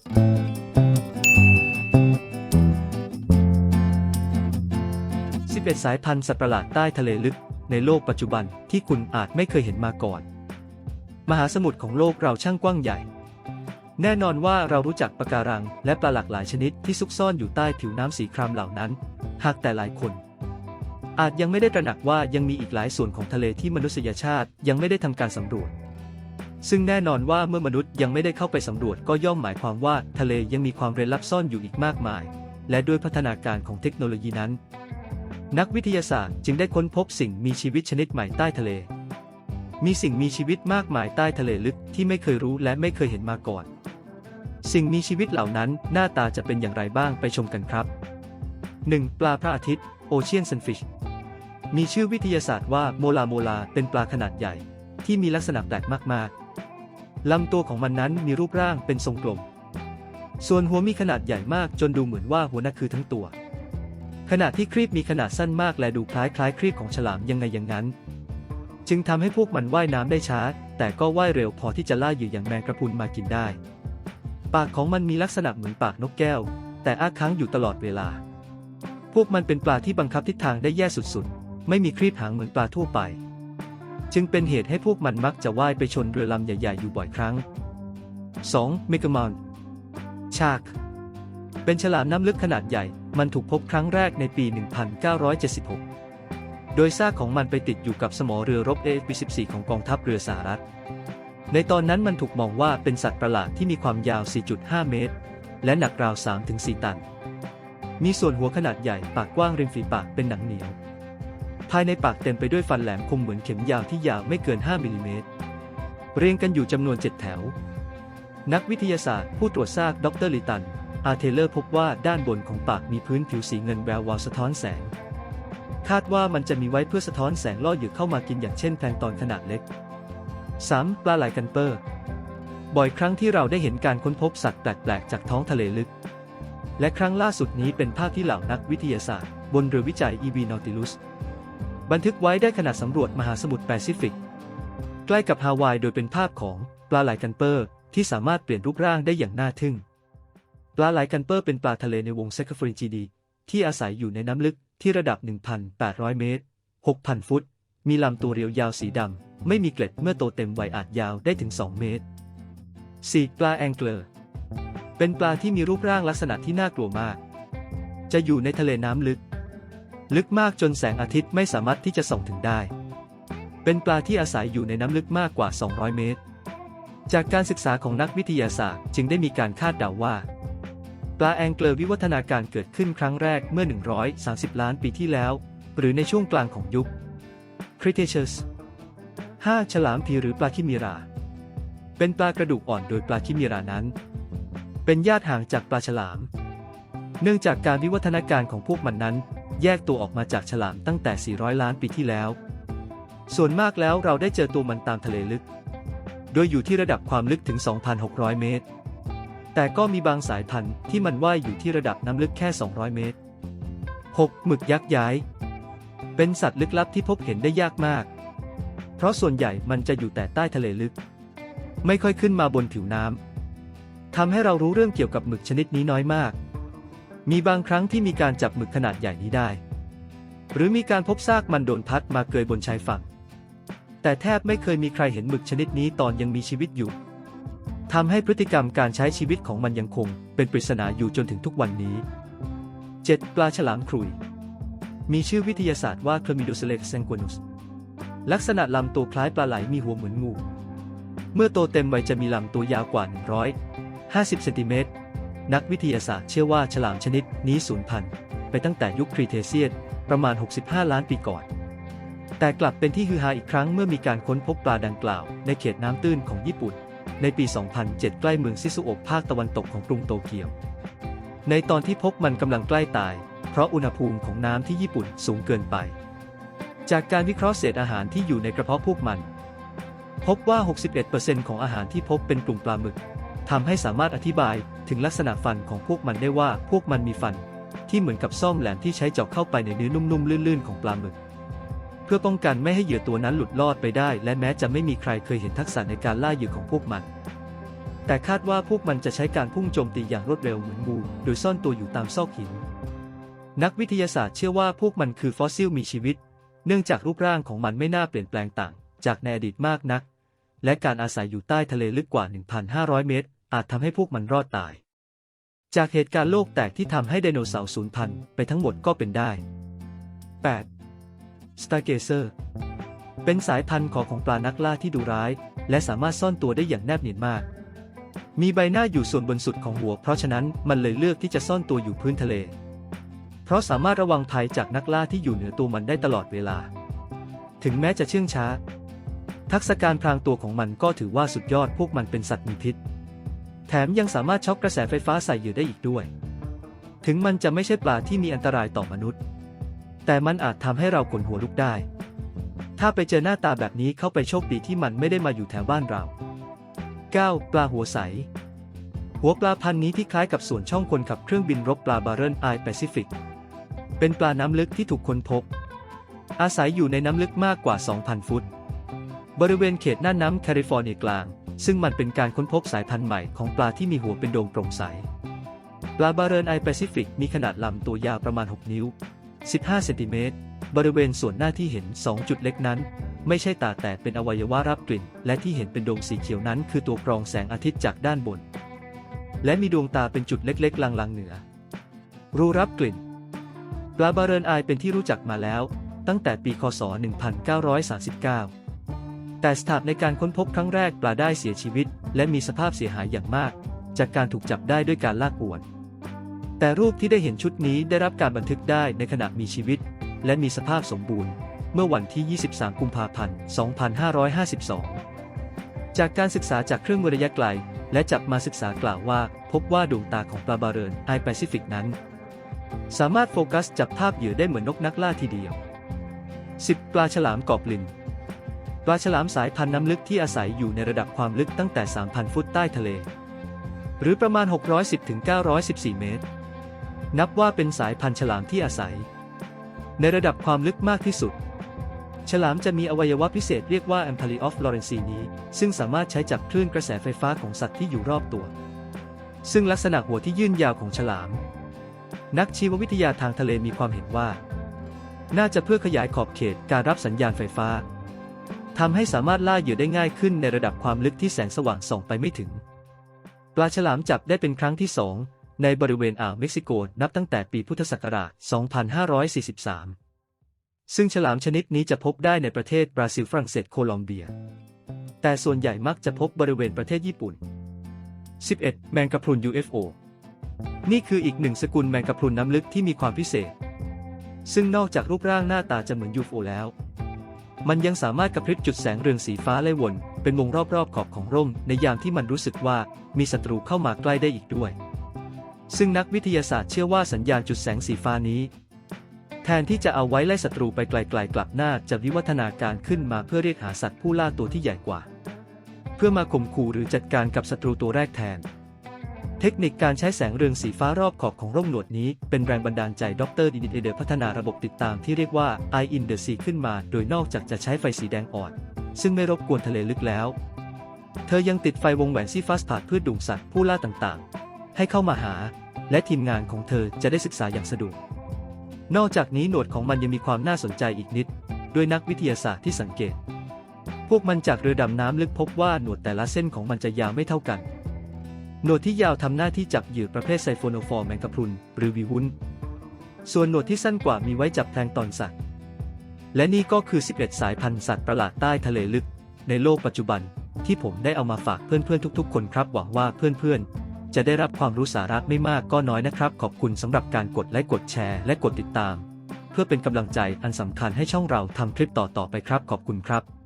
11 สายพันธุ์สัตว์ประหลาดใต้ทะเลลึกในโลกปัจจุบันที่คุณอาจไม่เคยเห็นมาก่อน มหาสมุทรของโลกเราช่างกว้างใหญ่ แน่นอนว่าเรารู้จักปะการัง และปลาหลากหลายชนิดที่ซุกซ่อนอยู่ใต้ผิวน้ำสีครามเหล่านั้น หากแต่หลายคน อาจยังไม่ได้ตระหนักว่ายังมีอีกหลายส่วนของทะเลที่มนุษยชาติยังไม่ได้ทำการสำรวจ ซึ่งแน่นอนว่าเมื่อมนุษย์ยังไม่ได้เข้าไปสำรวจก็ย่อมหมายความว่าทะเลยังมีความเร้นลับซ่อนอยู่อีกมากมาย และด้วยพัฒนาการของเทคโนโลยีนั้น นักวิทยาศาสตร์จึงได้ค้นพบสิ่งมีชีวิตชนิดใหม่ใต้ทะเล มีสิ่งมีชีวิตมากมายใต้ทะเลลึกที่ไม่เคยรู้และไม่เคยเห็นมาก่อน สิ่งมีชีวิตเหล่านั้นหน้าตาจะเป็นอย่างไรบ้างไปชมกันครับ 1. ปลาพระอาทิตย์ Ocean Sunfish มีชื่อวิทยาศาสตร์ว่าโมลาโมลาเป็นปลาขนาดใหญ่ ที่มีลักษณะแปลกมากๆ ลำตัวของมันนั้นมีรูปร่างเป็นทรงกลม ส่วนหัวมีขนาดใหญ่มากจนดูเหมือนว่าหัวน่ะคือทั้งตัว ขณะที่ครีบมีขนาดสั้นมากและดูคล้ายคล้ายครีบของฉลามยังไงอย่างนั้น จึงทำให้พวกมันว่ายน้ำได้ช้า แต่ก็ว่ายเร็วพอที่จะล่าเหยื่ออย่างแมงกระพุนมากินได้ ปากของมันมีลักษณะเหมือนปากนกแก้ว แต่อ้าค้างอยู่ตลอดเวลา พวกมันเป็นปลาที่บังคับทิศทางได้แย่สุดๆ ไม่มีครีบหางเหมือนปลาทั่วไป จึงเป็นเหตุให้พวกมันมักจะว่ายไปชนเรือลำใหญ่ๆอยู่บ่อยครั้ง 2. เมกามอนชากเป็นฉลามน้ำลึกขนาดใหญ่ มันถูกพบครั้งแรกในปี 1976 โดยซากของมันไปติดอยู่กับสมอเรือรบ AFP-14 ของกองทัพเรือสหรัฐ ในตอนนั้นมันถูกมองว่าเป็นสัตว์ประหลาดที่มีความยาว 4.5 เมตร และหนักราว 3-4 ตัน มีส่วนหัวขนาดใหญ่ ปากกว้างริมฝีปากเป็นหนังเหนียว ภายในปากเต็มไปด้วยฟันแหลมคมเหมือนเข็มยาวที่ยาวไม่เกิน 5มิลลิเมตร เรียงกันอยู่จำนวน 7 แถว นักวิทยาศาสตร์ผู้ตรวจซากดรลิตัน อาเทเลอร์พบว่าด้านบนของปากมีพื้นผิวสีเงินแวววาวสะท้อนแสง คาดว่ามันจะมีไว้เพื่อสะท้อนแสงล่อเหยื่อเข้ามากินอย่างเช่นแพลงตอนขนาดเล็ก 3. ปลาไหลกันเปอร์ บ่อยครั้งที่เราได้เห็นการค้นพบสัตว์แปลกๆจากท้องทะเลลึก และครั้งล่าสุดนี้เป็นภาพที่เหล่านักวิทยาศาสตร์ บนเรือวิจัย EV Nautilus บันทึกไว้ได้ขณะสำรวจมหาสมุทรแปซิฟิก ใกล้กับฮาวายโดยเป็นภาพของปลาไหลกันเปอร์ที่สามารถเปลี่ยนรูปร่างได้อย่างน่าทึ่ง ปลาไหลกันเปอร์เป็นปลาทะเลในวงเซคฟรินจีดี ที่อาศัยอยู่ในน้ำลึกที่ระดับ 1,800 เมตร 6,000 ฟุต มีลำตัวเรียวยาวสีดำ ไม่มีเกล็ดเมื่อโตเต็มวัยอาจยาวได้ถึง 2 เมตร 4. ปลาแองเกลอร์ เป็นปลาที่มีรูปร่างลักษณะที่น่ากลัวมาก จะอยู่ในทะเลน้ำลึก ลึกมากจนแสงอาทิตย์ไม่สามารถที่จะส่องถึงได้ เป็นปลาที่อาศัยอยู่ในน้ำลึกมากกว่า 200 เมตร จากการศึกษาของนักวิทยาศาสตร์จึงได้มีการคาดเดาว่า ปลาแองเกลวิวัฒนาการเกิดขึ้นครั้งแรกเมื่อ 130 ล้านปีที่แล้ว หรือในช่วงกลางของยุค Cretaceous 5. ฉลามผีหรือปลาคิมิรา เป็นปลากระดูกอ่อนโดยปลาคิมิรานั้น เป็นญาติห่างจากปลาฉลาม เนื่องจากการวิวัฒนาการของพวกมันนั้น แยกตัวออกมาจากฉลามตั้งแต่ 400 ล้านปีที่แล้ว ส่วนมากแล้วเราได้เจอตัวมันตามทะเลลึก โดยอยู่ที่ระดับความลึกถึง 2,600 เมตร แต่ก็มีบางสายพันธุ์ที่มันว่ายอยู่ที่ระดับน้ำลึกแค่ 200 เมตร 6. หมึกยักษ์ย้าย เป็นสัตว์ลึกลับที่พบเห็นได้ยากมาก เพราะส่วนใหญ่มันจะอยู่แต่ใต้ทะเลลึก ไม่ค่อยขึ้นมาบนผิวน้ำทำให้เรารู้เรื่องเกี่ยวกับหมึกชนิดนี้น้อยมาก มีบางครั้งที่มีการจับหมึกขนาดใหญ่นี้ได้ หรือมีการพบซากมันโดนพัดมาเกยบนชายฝั่ง แต่แทบไม่เคยมีใครเห็นหมึกชนิดนี้ตอนยังมีชีวิตอยู่ทำให้พฤติกรรมการใช้ชีวิตของมันยังคง เป็นปริศนาอยู่จนถึงทุกวันนี้ 7. ปลาฉลามครุย มีชื่อวิทยาศาสตร์ว่า Chlamydoselect sanguinus ลักษณะลำตัวคล้ายปลาไหลมีหัวเหมือนงู เมื่อโตเต็มวัยจะมีลำตัวยาวกว่า 150 เซนติเมตร นักวิทยาศาสตร์เชื่อว่าฉลามชนิดนี้สูญพันธุ์ไปตั้งแต่ยุคครีเทเซียสประมาณ 65 ล้านปีก่อน แต่กลับเป็นที่ฮือฮาอีกครั้งเมื่อมีการค้นพบปลาดังกล่าว ในเขตน้ำตื้นของญี่ปุ่น ในปี 2007 ใกล้เมืองซิซุโอะภาคตะวันตกของกรุงโตเกียว ในตอนที่พบมันกำลังใกล้ตาย เพราะอุณหภูมิของน้ำที่ญี่ปุ่นสูงเกินไป จากการวิเคราะห์เศษอาหารที่อยู่ในกระเพาะพวกมัน พบว่า 61%ของอาหารที่พบเป็นกลุ่มปลาหมึก ทำให้สามารถอธิบายถึงลักษณะฟันของพวกมันได้ว่าพวกมันมีฟัน ที่เหมือนกับซ่อมแหลมที่ใช้เจาะเข้าไปในเนื้อนุ่มๆลื่นๆของปลาหมึก เพื่อป้องกันไม่ให้เหยื่อตัวนั้นหลุดลอดไปได้ และแม้จะไม่มีใครเคยเห็นทักษะในการล่าเหยื่อของพวกมัน แต่คาดว่าพวกมันจะใช้การพุ่งโจมตีอย่างรวดเร็วเหมือนงูโดยซ่อนตัวอยู่ตามซอกหิน นักวิทยาศาสตร์เชื่อว่าพวกมันคือฟอสซิลมีชีวิต เนื่องจากรูปร่างของมันไม่น่าเปลี่ยนแปลงต่าง จากในอดีตมากนักและการอาศัยอยู่ใต้ทะเลลึกกว่า 1,500 เมตร อาจทำให้พวกมันรอดตาย จากเหตุการณ์โลกแตกที่ทำให้ไดโนเสาร์สูญพันธุ์ไปทั้งหมดก็เป็นได้ 8. Stargazer เป็นสายพันธุ์ของของปลานักล่าที่ดุร้าย และสามารถซ่อนตัวได้อย่างแนบเนียนมาก มีใบหน้าอยู่ส่วนบนสุดของหัว เพราะฉะนั้นมันเลยเลือกที่จะซ่อนตัวอยู่พื้นทะเล เพราะสามารถระวังภัยจากนักล่าที่อยู่เหนือตัวมันได้ตลอดเวลา ถึงแม้จะเชื่องช้า ทักษะการพรางตัวของมันก็ถือว่าสุดยอดพวกมันเป็นสัตว์มีพิษ แถมยังสามารถช็อกกระแสไฟฟ้าใส่เหยื่อได้อีกด้วย ถึงมันจะไม่ใช่ปลาที่มีอันตรายต่อมนุษย์ แต่มันอาจทำให้เราขนหัวลุกได้ ถ้าไปเจอหน้าตาแบบนี้เข้าไปโชคดีที่มันไม่ได้มาอยู่แถวบ้านเรา 9. ปลาหัวใส หัวปลาพันธุ์นี้ที่คล้ายกับส่วนช่องคนขับเครื่องบินรบปลาบาร์เรนไอแปซิฟิก เป็นปลาน้ำลึกที่ถูกค้นพบ อาศัยอยู่ในน้ำลึกมากกว่า 2,000 ฟุต บริเวณเขตหน้าน้ำแคลิฟอร์เนียกลาง ซึ่งมันเป็นการค้นพบสายพันธุ์ใหม่ของปลาที่มีหัวเป็นโดมโปร่งใส ปลาบาเรนไอแปซิฟิกมีขนาดลำตัวยาวประมาณ 6 นิ้ว 15 เซนติเมตร บริเวณส่วนหน้าที่เห็น 2 จุดเล็กนั้น ไม่ใช่ตาแต่เป็นอวัยวะรับกลิ่น และที่เห็นเป็นดวงสีเขียวนั้น คือตัวกรองแสงอาทิตย์จากด้านบน และมีดวงตาเป็นจุดเล็กๆ ลางๆเหนือ รูรับกลิ่น ปลาบาเรนไอเป็นที่รู้จักมาแล้ว ตั้งแต่ปี คศ 1939 แต่สถาปในการค้นพบครั้งแรกปลาได้เสียชีวิต และมีสภาพเสียหายอย่างมาก จากการถูกจับได้ด้วยการลากอวน แต่รูปที่ได้เห็นชุดนี้ได้รับการบันทึกได้ในขณะมีชีวิต และมีสภาพสมบูรณ์ เมื่อวันที่ 23 กุมภาพันธ์ 2552 จากการศึกษาจากเครื่องมือระยะไกล และจับมาศึกษากล่าวว่า พบว่าดวงตาของปลาบาเรนไอแปซิฟิกนั้น สามารถโฟกัสจับภาพเหยื่อได้เหมือนนกนักล่าทีเดียว 10. ปลาฉลามกอบลิน ปลาฉลามสายพันธุ์น้ำลึกที่อาศัยอยู่ในระดับความลึกตั้งแต่ 3,000 ฟุตใต้ทะเล หรือประมาณ 610-914 เมตร นับว่าเป็นสายพันธุ์ฉลามที่อาศัย ในระดับความลึกมากที่สุด ฉลามจะมีอวัยวะพิเศษเรียกว่า a m p a l i of Lorentzi นี้ ซึ่งสามารถใช้จับคลื่นกระแสไฟฟ้าของสัตว์ที่อยู่รอบตัว ซึ่งลักษณะหัวที่ยื่นยาวของฉลาม นักชีววิทยาทางทะเลมีความเห็นว่า น่าจะเพื่อขยายขอบเขตการรับสัญญาณไฟฟ้า ทำให้สามารถล่าเหยื่อได้ง่ายขึ้นในระดับความลึกที่แสงสว่างส่องไปไม่ถึง ปลาฉลามจับได้เป็นครั้งที่สองในบริเวณอ่าวเม็กซิโกนับตั้งแต่ปีพุทธศักราช 2543 ซึ่งฉลามชนิดนี้จะพบได้ในประเทศบราซิลฝรั่งเศสโคลอมเบีย แต่ส่วนใหญ่มักจะพบบริเวณประเทศญี่ปุ่น 11. แมงกะพรุน UFO นี่คืออีกหนึ่งสกุลแมงกะพรุนน้ำลึกที่มีความพิเศษ ซึ่งนอกจากรูปร่างหน้าตาจะเหมือน UFO แล้ว มันยังสามารถกระพริบจุดแสงเรืองสีฟ้าไล่วน เป็นวงรอบๆขอบของร่ม ในยามที่มันรู้สึกว่ามีศัตรูเข้ามาใกล้ได้อีกด้วย ซึ่งนักวิทยาศาสตร์เชื่อว่าสัญญาณจุดแสงสีฟ้านี้ แทนที่จะเอาไว้ไล่ศัตรูไปไกลๆกลับหน้าจะวิวัฒนาการขึ้นมาเพื่อเรียกหาสัตว์ผู้ล่าตัวที่ใหญ่กว่า เพื่อมาข่มขู่หรือจัดการกับศัตรูตัวแรกแทน เทคนิคการใช้แสงเรืองสีฟ้ารอบขอบของร่มหนวดนี้ เป็นแรงบันดาลใจดรดิดิเดอร์พัฒนาระบบติดตามที่เรียกว่า Eye in the Sea ขึ้นมา โดยนอกจากจะใช้ไฟสีแดงอ่อน ซึ่งไม่รบกวนทะเลลึกแล้ว เธอยังติดไฟวงแหวนซีฟัสผ่าเพื่อดุงสัตว์ผู้ล่าต่างๆ ให้เข้ามาหา และทีมงานของเธอจะได้ศึกษาอย่างสะดวก นอกจากนี้หนวดของมันยังมีความน่าสนใจอีกนิด ด้วยนักวิทยาศาสตร์ที่สังเกต พวกมันจากเรือดำน้ำลึกพบว่าหนวดแต่ละเส้นของมันจะยาวไม่เท่ากัน หนวดที่ยาวทำหน้าที่จับเหยื่อประเภทไซโฟโนฟอร์แมงกะพรุนหรือวีวุ้น ส่วนหนวดที่สั้นกว่ามีไว้จับแพลงตอนสัตว์ และนี่ก็คือ 11 สายพันธุ์สัตว์ประหลาดใต้ทะเลลึก ในโลกปัจจุบันที่ผมได้เอามาฝากเพื่อนๆทุก ๆ คนครับหวังว่าเพื่อนๆ จะได้รับความรู้สาระไม่มากก็น้อยนะครับ ขอบคุณสำหรับการกดไลค์กดแชร์และกดติดตาม เพื่อเป็นกำลังใจอันสำคัญให้ช่องเราทำคลิปต่อๆไปครับ ขอบคุณครับ